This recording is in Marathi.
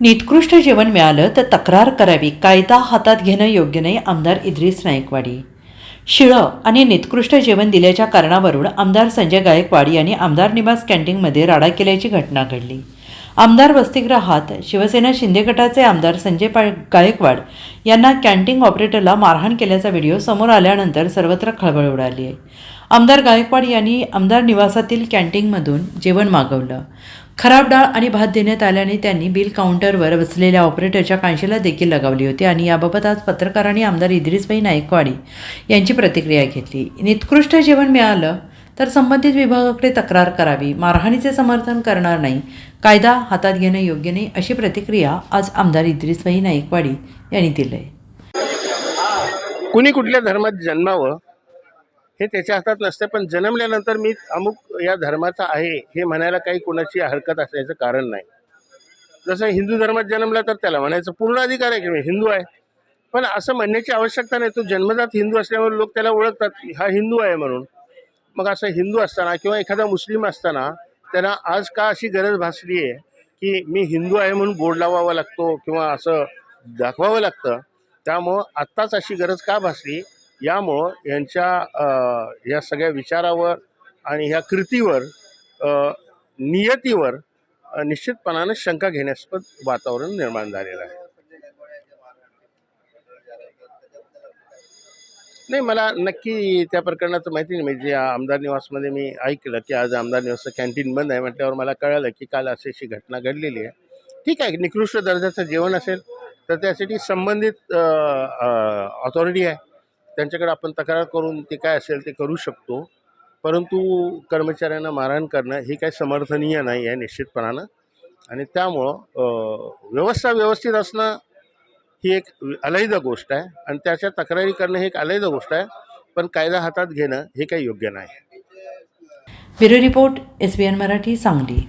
निकृष्ट जेवण मिळालं तर तक्रार करावी कायदा हातात घेणं योग्य नाही आमदार इद्रिस नायकवाडी शिळं आणि निकृष्ट जेवण दिल्याच्या कारणावरून आमदार संजय गायकवाड यांनी आमदार निवास कॅन्टीनमध्ये राडा केल्याची घटना घडली. आमदार वसतिगृहात शिवसेना शिंदे गटाचे आमदार संजय पा गायकवाड यांना कॅन्टीन ऑपरेटरला मारहाण केल्याचा व्हिडिओ समोर आल्यानंतर सर्वत्र खळबळ उडाली आहे. आमदार गायकवाड यांनी आमदार निवासातील कॅन्टीनमधून जेवण मागवलं. खराब डाळ आणि भात देण्यात आल्याने त्यांनी बिल काउंटरवर बसलेल्या ऑपरेटरच्या कांशीला देखील लगावली होती आणि याबाबत आज पत्रकारांनी आमदार इद्रिसबाई नायकवाडी यांची प्रतिक्रिया घेतली. निकृष्ट जेवण मिळालं तर संबंधित विभागाकडे तक्रार करावी. मारहाणीचे समर्थन करणार नाही. कायदा हातात घेणं योग्य नाही अशी प्रतिक्रिया आज आमदार इद्रिसबाई नायकवाडी यांनी दिली. आहे कुणी कुठल्या धर्मात जन्मावं हे त्याच्या हातात नसते पण जन्मल्यानंतर मी अमुक या धर्माचा आहे हे म्हणायला काही कोणाची हरकत असण्याचं कारण नाही. जसं हिंदू धर्मात जन्मला तर त्याला म्हणायचं पूर्ण अधिकार आहे की मी हिंदू आहे. पण असं म्हणण्याची आवश्यकता नाही. तो जन्मजात हिंदू असल्यामुळे लोक त्याला ओळखतात हा हिंदू आहे म्हणून. मग असं हिंदू असताना किंवा एखादा मुस्लिम असताना त्यांना आज का अशी गरज भासली आहे की मी हिंदू आहे म्हणून बोर्ड लावावा लागतो किंवा असं दाखवावं लागतं त्यामुळं आत्ताच अशी गरज का भासली? यामुळं यांच्या या सगळ्या विचारावर आणि ह्या कृतीवर नियतीवर निश्चितपणानं शंका घेण्यास्पद वातावरण निर्माण झालेलं आहे. नाही मला नक्की त्या प्रकरणाचं माहिती नाही. म्हणजे आमदार निवासमध्ये मी ऐकलं की आज आमदार निवासचं कॅन्टीन बंद आहे म्हटल्यावर मला कळालं की काल अशी अशी घटना घडलेली आहे. ठीक आहे निकृष्ट दर्जाचं जेवण असेल तर त्यासाठी संबंधित ऑथॉरिटी आहे. त्यांच्याकडे आपण तक्रार करून ते काय असेल ते करू शकतो. परंतु कर्मचाऱ्यांना मारहाण करणं हे काही समर्थनीय नाही आहे निश्चितपणानं. आणि त्यामुळं व्यवस्था व्यवस्थित असणं ही एक अलैद गोष्ट आहे. आणि त्याच्या तक्रारी करणं ही एक अलैद गोष्ट आहे. पण कायदा हातात घेणं हे काही योग्य नाही. Bureau report S B N Marathi Sangli.